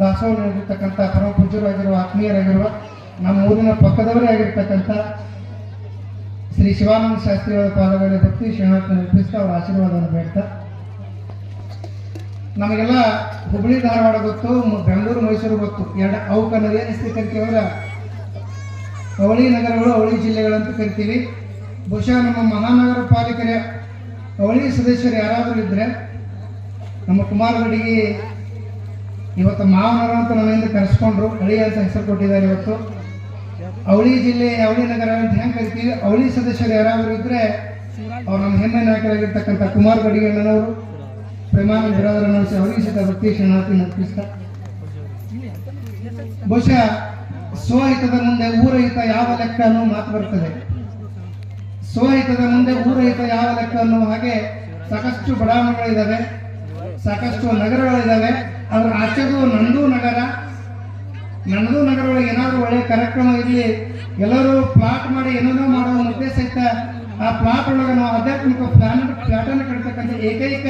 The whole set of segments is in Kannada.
ದಾಸೋಹ ನಡೆದಿರ್ತಕ್ಕಂಥ ಪರಮ ಪೂಜ್ಯರಾಗಿರುವ ಆತ್ಮೀಯರಾಗಿರುವ ನಮ್ಮ ಊರಿನ ಪಕ್ಕದವರೇ ಆಗಿರ್ತಕ್ಕಂಥ ಶ್ರೀ ಶಿವಾನಂದ ಶಾಸ್ತ್ರಿಗಳ ಪಾದಗಳ ಭಕ್ತಿ ಶ್ರೀನಾಥ ಅರ್ಪಿಸ್ತಾ ಅವರ ಆಶೀರ್ವಾದವನ್ನು ಬೇಡ್ತಾ. ನಮಗೆಲ್ಲ ಹುಬ್ಬಳ್ಳಿ, ಧಾರವಾಡ ಗೊತ್ತು ಬೆಂಗಳೂರು, ಮೈಸೂರು ಗೊತ್ತು. ಎರಡು ಕನ್ನಡ ಏನು ಸ್ಥಿತಿ ಅಂದ್ರೆ ಅವಳಿ ನಗರಗಳು ಅವಳಿ ಜಿಲ್ಲೆಗಳಂತ ಕರಿತೀವಿ. ಬಹುಶಃ ನಮ್ಮ ಮಹಾನಗರ ಪಾಲಿಕೆಯ ಅವಳಿ ಸದಸ್ಯರು ಯಾರಾದರೂ ಇದ್ದರೆ ನಮ್ಮ ಕುಮಾರಗಡಿಗೆ ಇವತ್ತು ಮಾವನರ ಅಂತ ನಮ್ಮಿಂದ ಕರೆಸ್ಕೊಂಡ್ರು. ಕಳಿ ಅಂತ ಹೆಸರು ಕೊಟ್ಟಿದ್ದಾರೆ ಇವತ್ತು. ಅವಳಿ ಜಿಲ್ಲೆ, ಅವಳಿ ನಗರ ಅಂತ ಹೆಂಗೆ ಕರಿತೀವಿ? ಅವಳಿ ಸದಸ್ಯರು ಯಾರಾದರೂ ಇದ್ದರೆ ಅವ್ರು ನಮ್ಮ ಹೆಮ್ಮೆ ನಾಯಕರಾಗಿರ್ತಕ್ಕಂಥ ಕುಮಾರ್ ಗಡಿಗಣ್ಣನವರು ಬಿರಾದರ ಬಿರಾದರನ್ನು ಅವರಿಗೆ ಸಹಿತ ಭಕ್ತಿ, ಶರಣಾರ್ಥಿ ಬಹುಶಃ ಸ್ವಹಿತದ ಮುಂದೆ ಊರಹಿತ ಯಾವ ಲೆಕ್ಕ ಅನ್ನೋ ಮಾತು ಬರ್ತದೆ. ಸ್ವಹಿತದ ಮುಂದೆ ಊರಹಿತ ಯಾವ ಲೆಕ್ಕ ಅನ್ನೋ ಹಾಗೆ ಸಾಕಷ್ಟು ಬಡಾವಣೆಗಳಿದ್ದಾವೆ ಸಾಕಷ್ಟು ನಗರಗಳಿದ್ದಾವೆ ಅದ್ರ ಆಚೆಗೂ ನಂದು ನಗರ. ನನ್ನದು ನಗರೊಳಗೆ ಏನಾದರೂ ಒಳ್ಳೆಯ ಕಾರ್ಯಕ್ರಮ ಇರಲಿ, ಎಲ್ಲರೂ ಪ್ಲಾಟ್ ಮಾಡಿ ಏನೇನೋ ಮಾಡುವ ಉದ್ದೇಶ ಸಹಿತ ಆ ಪ್ಲಾಟ್ ಒಳಗೆ ನಾವು ಆಧ್ಯಾತ್ಮಿಕ ಪ್ಲಾನ್ ಪ್ಲಾಟನ್ನು ಕಟ್ತಕ್ಕಂಥ ಏಕೈಕ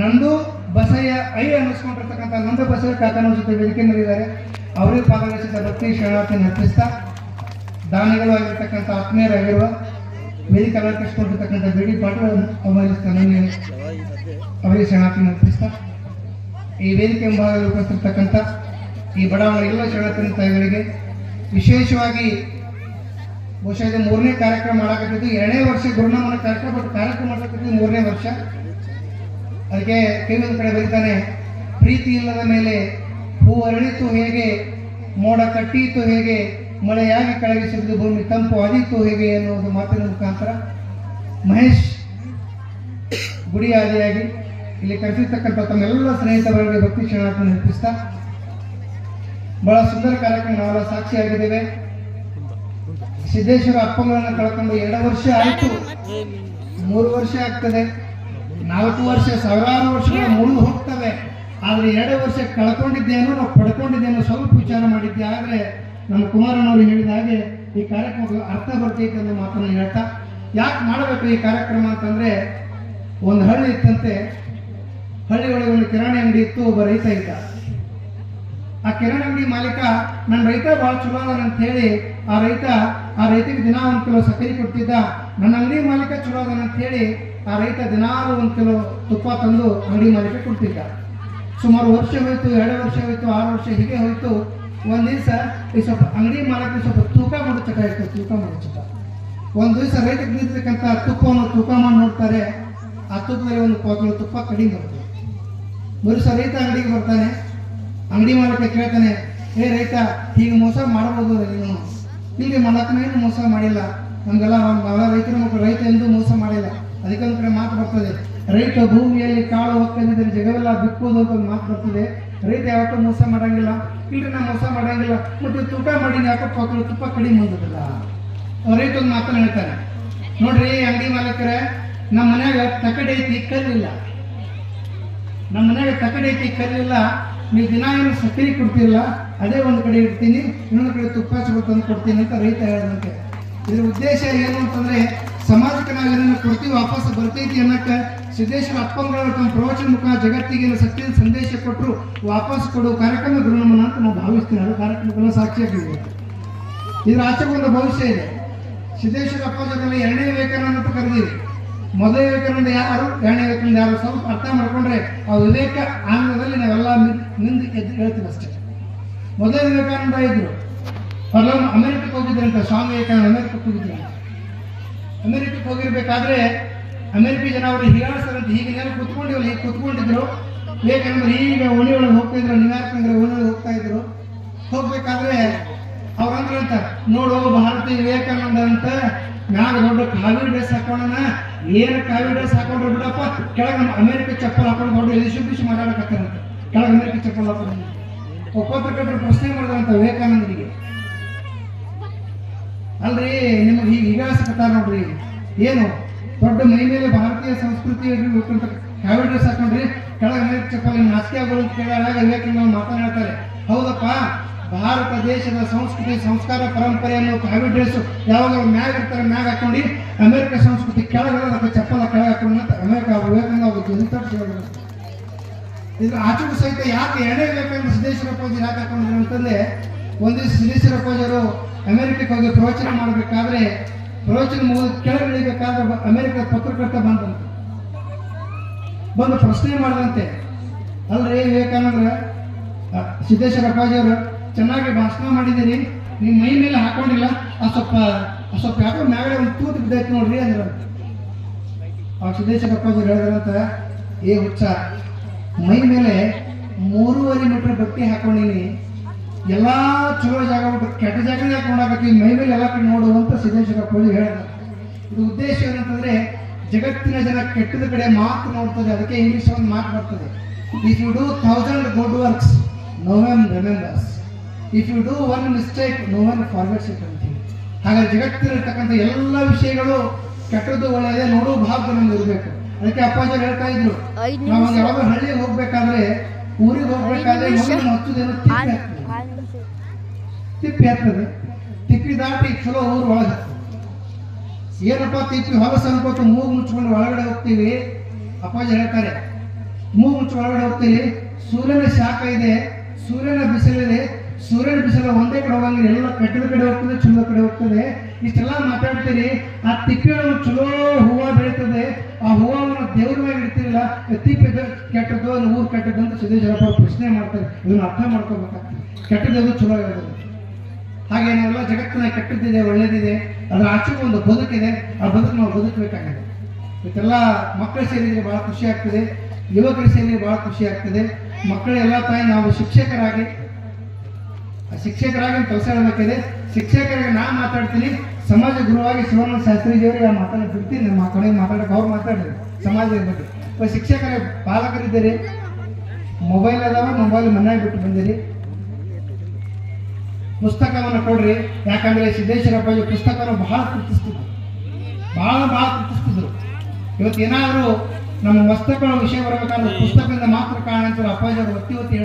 ನಂದು, ಬಸಯ್ಯ ಐ ಅನ್ನಿಸ್ಕೊಂಡಿರ್ತಕ್ಕಂಥ ನಂದು ಬಸಯ್ಯ ಕಾಕನ ಜೊತೆ ವೇದಿಕೆ ಮೇಲಿದ್ದಾರೆ. ಅವರೇ ಪಾದರಚಿತ ಭಕ್ತಿ ಶರಣಾರ್ಥಿ ನರ್ಪಿಸ್ತಾ ದಾನಿಗಳು ಆಗಿರ್ತಕ್ಕಂಥ ಆತ್ಮೀಯರಾಗಿರುವ ವೇದಿಕೆ ಅಲಂಕರಿಸಿಕೊಂಡಿರ್ತಕ್ಕಂಥ ಬಿಡಿ ಪಾಠಗಳನ್ನು ಅವಮಾನಿಸ್ತಾ ಅವರಿಗೆ ಶರಣಾರ್ಥಿ ನರ್ಪಿಸ್ತಾ ಈ ವೇದಿಕೆ ಮುಂಭಾಗದಲ್ಲಿ ಉಪಸ್ಥಿರ್ತಕ್ಕಂಥ ಈ ಬಡಾವಣೆ ಎಲ್ಲ ಶರಣಾರ್ಥಿ ತಾಯಿಗಳಿಗೆ ವಿಶೇಷವಾಗಿ ಬಹುಶಃ ಇದು ಮೂರನೇ ಕಾರ್ಯಕ್ರಮ ಮಾಡಕತ್ತಿದ್ದು, ಎರಡನೇ ವರ್ಷ ಗುರುನಾಮನ ಕಾರ್ಯಕ್ರಮ, ಬಟ್ ಕಾರ್ಯಕ್ರಮ ಮಾಡಕತ್ತಿದ್ದು ಮೂರನೇ ವರ್ಷ. ಅದಕ್ಕೆ ಕೆಲವೊಂದು ಕಡೆ ಬರೀತಾನೆ, ಪ್ರೀತಿ ಇಲ್ಲದ ಮೇಲೆ ಹೂ ಅರಳಿತು ಹೇಗೆ, ಮೋಡ ಕಟ್ಟೀತು ಹೇಗೆ, ಮಳೆಯಾಗಿ ಕೆಳಗೆ ಸುರಿದು ಭೂಮಿ ತಂಪು ಆದೀತು ಹೇಗೆ ಎನ್ನುವುದು ಮಾತಿನ ಮುಖಾಂತರ ಮಹೇಶ್ ಗುಡಿ ಆದಿಯಾಗಿ ಇಲ್ಲಿ ಕರೆಸಿರ್ತಕ್ಕಂಥ ತಮ್ಮೆಲ್ಲ ಸ್ನೇಹಿತರಿಗೆ ಭಕ್ತಿ ಕ್ಷಣಾರ್ಥ ನೆನಪಿಸ್ತಾ ಬಹಳ ಸುಂದರ ಕಾರ್ಯಕ್ರಮ ನಾವೆಲ್ಲ ಸಾಕ್ಷಿಯಾಗಿದ್ದೇವೆ. ಸಿದ್ದೇಶ್ವರ ಅಪ್ಪಗಳನ್ನು ಕಳ್ಕೊಂಡು ಎರಡು ವರ್ಷ ಆಯಿತು. ಮೂರು ವರ್ಷ ಆಗ್ತದೆ. ನಾಲ್ಕು ವರ್ಷ, ಸಾವಿರಾರು ವರ್ಷಗಳು ಮುಳುಗು ಹೋಗ್ತವೆ. ಆದರೆ ಎರಡು ವರ್ಷ ಕಳ್ಕೊಂಡಿದ್ದೇನೋ ನಾವು ಪಡ್ಕೊಂಡಿದ್ದೇನೋ ಸ್ವಲ್ಪ ವಿಚಾರ ಮಾಡಿದ್ದೆ. ಆದರೆ ನಮ್ಮ ಕುಮಾರನವರು ಹೇಳಿದ ಹಾಗೆ ಈ ಕಾರ್ಯಕ್ರಮಕ್ಕೆ ಅರ್ಥ ಬರ್ತೈತೆ ಅನ್ನೋ ಮಾತನ್ನು ಹೇಳ್ತಾ, ಯಾಕೆ ಮಾಡಬೇಕು ಈ ಕಾರ್ಯಕ್ರಮ ಅಂತಂದ್ರೆ ಒಂದು ಹಳ್ಳಿ ಇತ್ತಂತೆ. ಹಳ್ಳಿ ಒಳಗೆ ಒಂದು ಕಿರಾಣಿ ಅಂಗಡಿ ಇತ್ತು, ಒಬ್ಬ ರೈತ ಇದ್ದ. ಆ ಕಿರಾಣಿ ಅಂಗಡಿ ಮಾಲೀಕ ನನ್ನ ರೈತ ಭಾಳ ಚಲೋ ಅಂತ ಹೇಳಿ ಆ ರೈತ, ಆ ರೈತಗೆ ದಿನ ಒಂದು ಕಿಲೋ ಸಕ್ಕರೆ ಕೊಡ್ತಿದ್ದ. ನನ್ನ ಅಂಗಡಿ ಮಾಲೀಕ ಚಲೋ ಅಂತ ಹೇಳಿ ಆ ರೈತ ದಿನಾಲು ಒಂದು ಕಿಲೋ ತುಪ್ಪ ತಂದು ಅಂಗಡಿ ಮಾಲೀಕ ಕೊಡ್ತಿದ್ದ. ಸುಮಾರು ವರ್ಷ ಹೋಯ್ತು, ಎರಡು ವರ್ಷ ಹೋಯ್ತು, ಆರು ವರ್ಷ ಹೀಗೆ ಹೋಯ್ತು. ಒಂದು ದಿವಸ ಈ ಸ್ವಲ್ಪ ಅಂಗಡಿ ಮಾಲೀಕ ಸ್ವಲ್ಪ ತೂಕ ಮಾಡೋ ಇತ್ತು, ತೂಕ ಮಾಡೋ ಒಂದು ದಿವಸ ರೈತಕ್ಕೆ ನಿಂತಿರ್ತಕ್ಕಂಥ ತುಪ್ಪವನ್ನು ತೂಕ ಮಾಡಿ ನೋಡ್ತಾರೆ. ಆ ತುಪ್ಪದಲ್ಲಿ ಒಂದು ಪಾಕಿಲು ತುಪ್ಪ ಕಡಿಮೆ ಬರ್ತದೆ. ಮರುಸ ರೈತ ಅಂಗಡಿಗೆ ಬರ್ತಾನೆ. ಅಂಗಡಿ ಮಾಲಕ ಕೇಳ್ತಾನೆ, ಏ ರೈತ, ಹೀಗೆ ಮೋಸ ಮಾಡಬಹುದು ನೀನು. ಹೀಗೆ ಏನು ಮೋಸ ಮಾಡಿಲ್ಲ. ನಮಗೆಲ್ಲ ಬಹಳ ರೈತರ ಮಕ್ಕಳು, ರೈತ ಎಂದೂ ಮೋಸ ಮಾಡಿಲ್ಲ. ಅದಕ್ಕೆ ಒಂದು ಕಡೆ ಮಾತು ಬರ್ತದೆ. ರೈತ ಭೂಮಿಯಲ್ಲಿ ಕಾಳು ಹೋಗ್ತಾನಿದ್ರೆ ಜಗವೆಲ್ಲ ಬಿಕ್ಕೋದು ಅಂತ ಒಂದು ಮಾತು ಬರ್ತದೆ. ರೈತ ಯಾವತ್ತೂ ಮೋಸ ಮಾಡಂಗಿಲ್ಲ. ಇಲ್ರಿ ನಾ ಮೋಸ ಮಾಡಂಗಿಲ್ಲ. ಮತ್ತೆ ತೂಕ ಮಾಡಿ ಯಾಕಪ್ಪ ತುಪ್ಪ ಕಡಿಮೆ ಬಂದದಲ್ಲ ರೈತ ಒಂದು ಮಾತನ್ನ ಹೇಳ್ತಾನೆ. ನೋಡ್ರಿ, ಅಂಗಡಿ ಮಾಲೀಕರೇ ನಮ್ಮ ಮನ್ಯಾಗ ತಕಡೆ ಐತಿ, ಕಲ್ಲಿಲ್ಲ. ನಮ್ಮ ಮನೆಯಾಗ ತಕಡೆ ಐತಿ ಕಲ್ಲಿಲ್ಲ ನೀವು ದಿನ ಏನು ಸಕ್ಕರೆ ಕೊಡ್ತಿರಲ್ಲ, ಅದೇ ಒಂದು ಕಡೆ ಇಡ್ತೀನಿ, ಇನ್ನೊಂದು ಕಡೆ ತುಪ್ಪ ತಂದು ಕೊಡ್ತೀನಿ ಅಂತ ರೈತ ಹೇಳಿದಂತೆ. ಇದ್ರ ಉದ್ದೇಶ ಏನು ಅಂತಂದ್ರೆ ಸಮಾಜಕ್ಕೆ ನಾವು ಏನನ್ನು ಕೊಡ್ತೀವಿ ವಾಪಸ್ ಬರ್ತೈತಿ ಅನ್ನಕ್ಕೆ ಸಿದ್ದೇಶ್ವರ ಅಪ್ಪಂಗಳವರು ತಮ್ಮ ಪ್ರವಚನ ಮುಖ ಜಗತ್ತಿಗೆ ಸತ್ಯದ ಸಂದೇಶ ಕೊಟ್ಟರು ವಾಪಸ್ ಕೊಡು ಕಾರ್ಯಕ್ರಮ ಗುರುನಮನ ಅಂತ ನಾವು ಭಾವಿಸ್ತೀವಿ. ಅದು ಕಾರ್ಯಕ್ರಮಗಳ ಸಾಕ್ಷಿಯಾಗಿದೆ ಇದ್ರ ಆಚೆಗೊಂದು ಭವಿಷ್ಯ ಇದೆ. ಸಿದ್ದೇಶ್ವರ ಅಪ್ಪಾಜಿನಲ್ಲಿ ಎರಡನೇ ವಿವೇಕಾನಂದ ಅಂತ ಕರೆದೀವಿ ಮೊದಲನೇ ವಿವೇಕಾನಂದ ಯಾರು, ಎರಡನೇ ವಿವೇಕಾನಂದ ಯಾರು ಸ್ವಲ್ಪ ಅರ್ಥ ಮಾಡಿಕೊಂಡ್ರೆ ಆ ವಿವೇಕ ಆನಂದದಲ್ಲಿ ನಾವೆಲ್ಲ ಮುಂದೆ ಎದ್ದು ಹೇಳ್ತೀವಿ ಅಷ್ಟೇ. ಮೊದಲ ವಿವೇಕಾನಂದ ಇದ್ರು. ಅವ್ರೆಲ್ಲ ಅಮೆರಿಕಕ್ಕೆ ಹೋಗಿದ್ರಂತ ಸ್ವಾಮಿ ವಿವೇಕಾನಂದ ಅಮೆರಿಕಕ್ಕೆ ಹೋಗಿದ್ರು ಅಮೆರಿಕಕ್ಕೆ ಹೋಗಿರ್ಬೇಕಾದ್ರೆ ಅಮೆರಿಕ ಜನ ಅವರು ಹೀಗಾಡ್ತಾರಂತ ಹೀಗೆ ನೆಲ ಕೂತ್ಕೊಂಡು ಹೀಗೆ ಕೂತ್ಕೊಂಡಿದ್ರು. ವಿವೇಕಾನಂದ ಈಗ ಓಣಿ ಒಳಗೆ ಹೋಗ್ತಾ ಇದ್ರು ನ್ಯೂಯಾರ್ಕ್ ನಗರ ಓಣಿ ಒಳಗೆ ಹೋಗ್ತಾ ಇದ್ರು. ಹೋಗ್ಬೇಕಾದ್ರೆ ಅವ್ರಂದ್ರಂತ ನೋಡೋ ಭಾರತೀಯ ವಿವೇಕಾನಂದ ಅಂತ ಮ್ಯಾಗ ದೊಡ್ಡ ಕಾವಿ ಡ್ರೆಸ್ ಹಾಕೋಣ ಏನು ಕಾವಿ ಡ್ರೆಸ್ ಹಾಕೊಂಡ್ರು ಬಿಡಪ್ಪ? ಕೆಳಗೆ ನಮ್ಮ ಅಮೆರಿಕ ಚಪ್ಪಲ್ ಹಾಕೊಂಡು ದೊಡ್ಡ ಎಲಿಶು ಬಿಸಿ ಮಾತಾಡಕತ್ತಾರಂತ ಕೆಳಗೆ ಅಮೆರಿಕ ಚಪ್ಪಲ್ ಹಾಕೊಂಡು ಒಪ್ಪತ್ತಕ್ಕಂದ್ರೆ ಪ್ರಶ್ನೆ ಮಾಡಿದಂತ ವಿವೇಕಾನಂದರಿಗೆ. ಅಲ್ರಿ ನಿಮಗೆ ಈಗ ಇತಿಹಾಸ ಕತ್ತಾರ ನೋಡ್ರಿ. ಏನು? ದೊಡ್ಡ ಮೈ ಮೇಲೆ ಭಾರತೀಯ ಸಂಸ್ಕೃತಿ ಕಾವಿ ಡ್ರೆಸ್ ಹಾಕೊಂಡ್ರಿ. ಕೆಳಗೆ ಅಮೆರಿಕ ಚಪ್ಪಲ್ ನಾಚಿಕೆ ಆಗೋದು ಕೇಳಿದಾಗ ವಿವೇಕಾನಂದ ಮಾತನಾಡ್ತಾರೆ. ಭಾರತ ದೇಶದ ಸಂಸ್ಕೃತಿ, ಸಂಸ್ಕಾರ, ಪರಂಪರೆಯನ್ನು ಕಾವಿ ಡ್ರೆಸ್ ಯಾವಾಗ ಅವ್ರು ಮ್ಯಾಗ ಇರ್ತಾರೆ, ಮ್ಯಾಗ ಹಾಕೊಂಡು ಅಮೆರಿಕ ಸಂಸ್ಕೃತಿ ಕೆಳಗಡೆ ಅದಕ್ಕೆ ಚಪ್ಪಲ ಕೆಳಗೆ ಹಾಕೊಂಡು ಅಮೆರಿಕ ವಿವೇಕಾನಂದ ಹೇಳಿದ್ರು ಇದ್ರ ಸಹಿತ ಯಾಕೆ ಎಣ್ಣೆ ಬೇಕಂದ್ರೆ ಸಿದ್ದೇಶ್ವರ ಪೂಜೆ ಯಾಕೆ ಹಾಕೊಂಡ್ರು ಅಂತಂದ್ರೆ, ಒಂದು ಸಿದ್ದೇಶ್ವರ ಪೂಜೆಯವರು ಅಮೆರಿಕಕ್ಕೆ ಹೋಗಿ ಪ್ರವಚನ ಮಾಡಬೇಕಾದ್ರೆ, ಪ್ರವಚನ ಮುಗಿದ ಕೆಳಗೆ ಇಳಿಬೇಕಾದ್ರೆ ಅಮೆರಿಕ ಅಮೆರಿಕದ ಪತ್ರಕರ್ತ ಬಂದಂತೆ. ಬಂದು ಪ್ರಶ್ನೆ ಮಾಡಿದಂತೆ. ಅಲ್ರಿ ವಿವೇಕಾನಂದ್ರ ಸಿದ್ದೇಶ್ವರ ಅಪ್ಪಾಜಿಯವರು ಚೆನ್ನಾಗಿ ಭಾಷಣ ಮಾಡಿದ್ದೀರಿ. ನಿಮ್ಮ ಮೈ ಮೇಲೆ ಹಾಕೊಂಡಿಲ್ಲ. ಆ ಸ್ವಲ್ಪ ಆ ಸ್ವಲ್ಪ ಯಾಕೋ ಮ್ಯಾಗಡೆ ಒಂದು ತೂತು ಬಿದ್ದೈತೆ ನೋಡ್ರಿ ಅಂದ್ರೆ. ಆ ಸುದೇಶ ಅಪ್ಪಾಜಿ ಹೇಳಿದ್ರಂತ, ಏ ಹುಚ್ಚ, ಮೈ ಮೇಲೆ ಮೂರುವರೆ ಮೀಟರ್ ಬಟ್ಟೆ ಹಾಕೊಂಡಿನಿ. ಎಲ್ಲ ಚಲೋ ಜಾಗ ಕೆಟ್ಟ ಜಾಗ ನೋಡಬೇಕು? ಮೈ ಮೇಲೆ ಎಲ್ಲ ಕಡೆ ನೋಡು ಅಂತ ಸಿದ್ದೇಶ್ವರ ಅಪ್ಪಾಜಿ ಹೇಳಿದ ಇದು ಉದ್ದೇಶ ಏನಂತಂದ್ರೆ, ಜಗತ್ತಿನ ಜನ ಕೆಟ್ಟದ ಕಡೆ ಮಾತು ನೋಡ್ತದೆ, ಅದಕ್ಕೆ ಇಂಗ್ಲಿಷ್ ಒಂದು ಮಾತು ಬರ್ತದೆ. If you do thousand good works no remembers if you do one mistake no one forwards it ಅಂತೀವಿ ಹಾಗಾಗಿ ಜಗತ್ತಿನಲ್ಲಿರ್ತಕ್ಕಂಥ ಎಲ್ಲ ವಿಷಯಗಳು ಕೆಟ್ಟದ್ದು ಒಳ್ಳೆಯದೇ ನೋಡೋ ಭಾಗ ನಮ್ಗೆ ಇರಬೇಕು. ಅದಕ್ಕೆ ಅಪ್ಪಾಜಿ ಹೇಳ್ತಾ ಇದ್ರು ನಾವು ಯಾವಾಗ ಹಳ್ಳಿಗೆ ಹೋಗ್ಬೇಕಾದ್ರೆ ಊರಿಗೆ ಹೋಗ್ಬೇಕಾದ್ರೆ ಹಚ್ಚುದೇನು. ತಿಪ್ಪಿ ಹಾಕ್ತದೆ ತಿಪ್ಪಿ ದಾಟಿ ಚಲೋ ಊರು ಒಳಗೆ ಏನಪ್ಪ ತಿಪ್ಪಿ ಹೊಲಸ ಅನ್ಕೋತ ಮೂಗು ಮುಚ್ಕೊಂಡು ಒಳಗಡೆ ಹೋಗ್ತೀವಿ? ಅಪ್ಪಾಜಿ ಹೇಳ್ತಾರೆ ಮೂಗು ಮುಚ್ಚಿ ಒಳಗಡೆ ಹೋಗ್ತೀವಿ ಸೂರ್ಯನ ಶಾಖ ಇದೆ ಸೂರ್ಯನ ಬಿಸಿಲಿದೆ ಸೂರ್ಯನ ಬಿಸಿಲ ಒಂದೇ ಕಡೆ ಹೋಗಂಗಿಲ್ಲ, ಎಲ್ಲ ಕಟ್ಟದ ಕಡೆ ಹೋಗ್ತದೆ, ಚಲೋ ಕಡೆ ಹೋಗ್ತದೆ. ಇಷ್ಟೆಲ್ಲ ಮಾತಾಡ್ತೀರಿ, ಆ ತಿಪ್ಪಿಯೊಳಗೆ ಚಲೋ ಹೂವ ಬೆಳೀತದೆ. ಆ ಹೂವನ್ನು ದೇವ್ರ ಮೇಲೆ ಇಡ್ತಿರಲಿಲ್ಲ ತಿಪ್ಪಿ ಕೆಟ್ಟದ್ದು ಅದು ಊರು ಕೆಟ್ಟದ್ದು ಅಂತ ಸಿದ್ದೇಶ್ವರಪ್ಪ ಜನಪ್ಪ ಪ್ರಶ್ನೆ ಮಾಡ್ತಾರೆ. ಇದನ್ನ ಅರ್ಥ ಮಾಡ್ಕೋಬೇಕಾಗ್ತದೆ ಕೆಟ್ಟದ್ದು ಚಲೋ ಇರೋದು. ಹಾಗೇನೆಲ್ಲ ಜಗತ್ತಿನ ಕೆಟ್ಟದ್ದಿದೆ, ಒಳ್ಳೇದಿದೆ. ಅದರ ಆಚೆಗೂ ಒಂದು ಬದುಕಿದೆ. ಆ ಬದುಕು ನಾವು ಬದುಕಬೇಕಾಗಿದೆ. ಇದೆಲ್ಲ ಮಕ್ಕಳು ಸೇರಿದ್ರೆ ಭಾಳ ಖುಷಿ ಆಗ್ತದೆ. ಯುವಕರು ಸೇರಿದ್ರೆ ಭಾಳ ಖುಷಿ ಆಗ್ತದೆ. ಮಕ್ಕಳೆಲ್ಲ ತಾಯಿ, ನಾವು ಶಿಕ್ಷಕರಾಗಿ ಶಿಕ್ಷಕರಾಗಿ ಕೆಲಸ ಹೇಳಬೇಕಿದೆ ಶಿಕ್ಷಕರಿಗೆ ನಾ ಮಾತಾಡ್ತೀನಿ. ಸಮಾಜ ಗುರುವಾಗಿ ಶಿವಣ್ಣ ಶಾಸ್ತ್ರಿಜಿಯವರಿಗೆ ಮಾತಾಡ ಬಿಡ್ತೀನಿ. ನಮ್ಮ ಕಡೆ ಮಾತಾಡಕ್ಕೆ ಅವ್ರು ಮಾತಾಡಿದ್ರು ಸಮಾಜದ ಬಗ್ಗೆ. ಶಿಕ್ಷಕರ, ಪಾಲಕರಿದ್ದೀರಿ. ಮೊಬೈಲ್ ಅದಾವ, ಮೊಬೈಲ್ ಮನ್ಯಾಗ ಬಿಟ್ಟು ಬಂದಿರಿ. ಪುಸ್ತಕವನ್ನು ಕೊಡ್ರಿ. ಯಾಕಂದ್ರೆ ಸಿದ್ದೇಶ್ವರಪ್ಪಾಜಿ ಪುಸ್ತಕವನ್ನು ಬಹಳ ಕೃತಿಸ್ತಿದ್ರು. ಬಹಳ ಬಹಳ ಕೃತಿಸ್ತಿದ್ರು. ಇವತ್ತು ಏನಾದರೂ ನಮ್ಮ ಮಸ್ತಕಗಳ ವಿಷಯ ಬರಬೇಕಾದ್ರೆ ಪುಸ್ತಕದಿಂದ ಮಾತ್ರ ಕಾರಣ ಅಂತ ಅಪ್ಪಾಜಿ ಅವರು ಒತ್ತಿ ಒತ್ತಿ